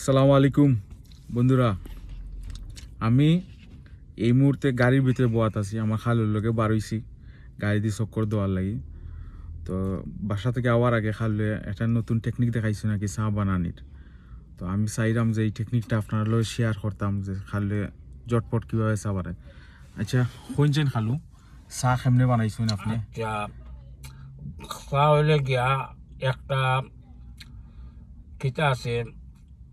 সালামু আলাইকুম বন্ধুরা। আমি এই মুহূর্তে গাড়ির ভিতরে বোয়াত আছি, আমার খালুর লোকে বার হইছি, গাড়ি দিয়ে চক্কর দেওয়ার লাগি। তো বাসা থেকে আওয়ার আগে খালুয়ে একটা নতুন টেকনিক দেখাইছে নাকি চা বানানির। তো আমি চাইলাম যে এই টেকনিকটা আপনার লগে শেয়ার করতাম, যে খালুয়ে জটপট কীভাবে চা বানায়। আচ্ছা শুনছেন খালু চাহ কেমনে বানাইছেন আপনি? আচ্ছা খাওয়া হইলে গিয়া একটা কিতা আছে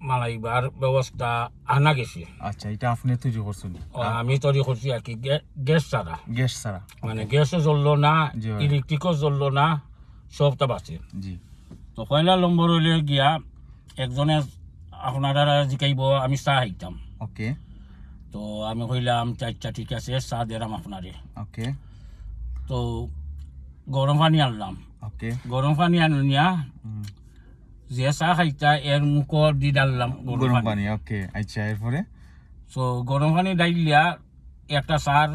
মালাইবার ব্যবস্থা আনা গেছে। আচ্ছা এটা আপনি তৈরি করছেন। আমি তৈরি করছি আর কি গ্যাস ছাড়া। গ্যাস ছাড়া। মানে গ্যাসও জ্বললো না। ইলেকট্রিকও জ্বললো না সবটা বাঁচে। জি। তো পয়লা নম্বর হইলে গিয়া একজনে আপনারা জিকাইব আমি চাহ খাইতাম। ওকে। তো আমি কইলাম আচ্ছা ঠিক আছে চাহ দিলাম আপনারে। ওকে। তো গরম পানি আনলাম। ওকে। গরম পানি আনিয়া যে চাহ খাইতা এর মুখর দি ডাললাম গরম পানি। ওকে আচ্ছা এরপরে? তো গরম পানি ডাইলিয়া একটা সার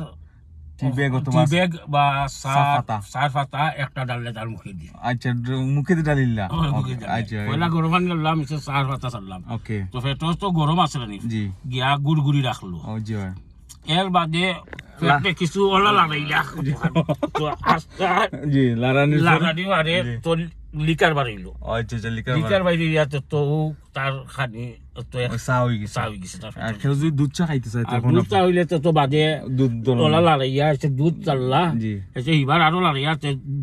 ব্যাগ বা সার পাতা। একটা ডাললে তার মুখে দি। আচ্ছা মুখে মুখে দিলাম। আচ্ছা পয়লা গরম পানি ডাললাম সার পাতা ছাড়লাম ওকে তো গরম আছে নি জি। গিয়া গুড়গুড়ি রাখল ও জি এর বাদে কিছু ওলা লাগাইলা জি লারানির পরে- মারে তো লিকার বাড়াইলো ও আচ্ছা আচ্ছা লিকার লিকার বাইরে ইয়াতে তো তার খানি তো চা গেছে। চা গেছে আর কেউ যদি দুধ চা খাইতে চায় তখন দুধ চা হইলে তো তো বাদে দুধ দোলন লাড়াইয়া এসে দুধ চাললা। জি। এবার আরও লাড়াইয়া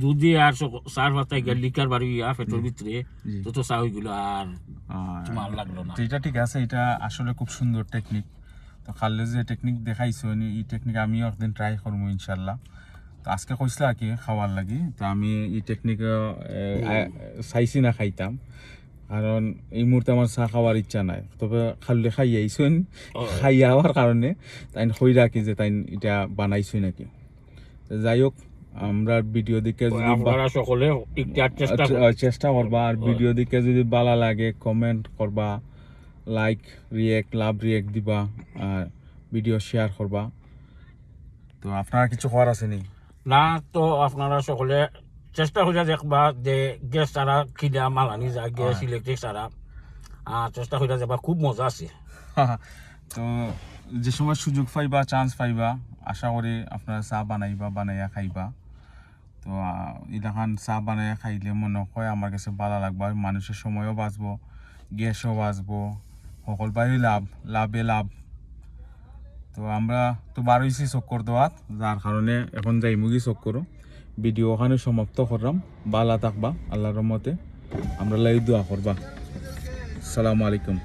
দুধ দিয়ে আর সক- চার পাতা গিয়া লিকার বাড়ি ইয়া পেটের ভিতরে জি। তো তো চা গেল আর তোমার লাগল না। এটা ঠিক আছে এটা আসলে খুব সুন্দর টেকনিক তো খালে যে টেকনিক দেখাইছো এই টেকনিক আমিও একদিন ট্রাই করব ইনশাল্লাহ। আজকে কইছিল আর কি খাওয়ার লাগি। তো আমি এই টেকনিক চাইছি না খাইতাম। কারণ এই মুহূর্তে আমার চা খাওয়ার ইচ্ছা নাই। তবে খালি খাই আইসুন খাই যাওয়ার কারণে তাই হই রাখি যে তাই এটা বানাইছই নাকি। তো যাই হোক আমরা ভিডিও দিকে যদি সকলে চেষ্টা আচ্ছা, চেষ্টা করবা। আর ভিডিও দিকে যদি ভালো লাগে কমেন্ট করবা লাইক রিয়েক্ট লাভ রিয়েক্ট দিবা আর ভিডিও শেয়ার করবা। তো আপনার কিছু করার আছে নি না তো আপনারা সকলে চেষ্টা করে দেখবা যে গ্যাস ছাড়া খিদা মালানি যায় গ্যাস ইলেকট্রিক ছাড়া আর চেষ্টা করে যাবা খুব মজা আছে তো যে সময় সুযোগ পাইবা চান্স পাইবা আশা করি আপনারা চাহ বানাইবা বানাইয়া খাইবা। তো ইলাখান চাহ বানাইয়া খাইলে মনে হয় আমার কাছে ভালো লাগবে মানুষের সময়ও বাঁচবো গ্যাসও বাঁচবো সকলবারই লাভ লাভে লাভ। তো আমরা তো বার হয়েছি চক্কর দেওয়াত যার কারণে এখন যাই মুগি চক্করও ভিডিও ওখানে সমাপ্ত করলাম। বালা থাকবা, আল্লাহর রহমতে। আমরা লাই দোয়া করবা। সালামু আলাইকুম।